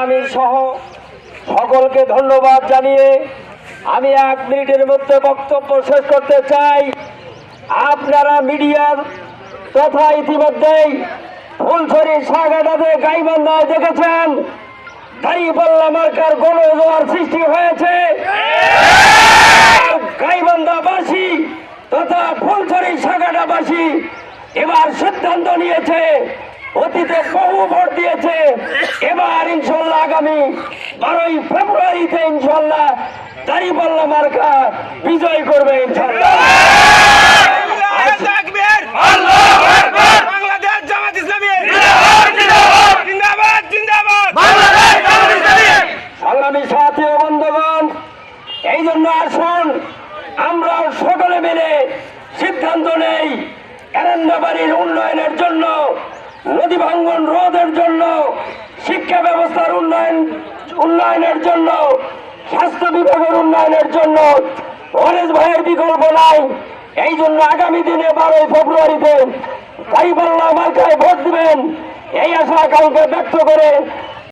আমির সহ সকলকে ধন্যবাদ জানিয়ে আমি এক মিনিটের মধ্যে বক্তব্য শেষ করতে চাই। আপনারা মিডিয়ার তথা ইতিমধ্যেই ফুলছড়ি সাগাটাতে গাইবান্ধায় দেখেছেন, দাঁড়িপাল্লা মার্কার গণজোয়ার সৃষ্টি হয়েছে। গাইবান্ধাবাসী তথা ফুলছড়ি সাগাটাবাসী এবার সিদ্ধান্ত নিয়েছে বহু ভোট দিয়েছে। এবার ইনশাল্লাহ আগামী বারোই ফেব্রুয়ারিতে ইনশাল্লাহ দাঁড়িপাল্লা মার্কা বিজয় করবে ইনশাল্লাহ। সংগ্রামী সাথী এই জন্য আসুন আমরা সকলে মিলে সিদ্ধান্ত নেই। এরেন্দাবাড়ির উন্নয়নের জন্য নদী ভাঙ্গন রোধের জন্য, শিক্ষা ব্যবস্থার উন্নয়ন, উন্নয়নের জন্য, স্বাস্থ্য বিভাগের উন্নয়নের জন্য অনেক ভাইয়ের বিকল্প নাই। এই জন্য আগামী দিনে বারোই ফেব্রুয়ারিতে গাইবাল্লা মার্কায় ভোট দিবেন। এই আশা আকাঙ্ক্ষা ব্যক্ত করে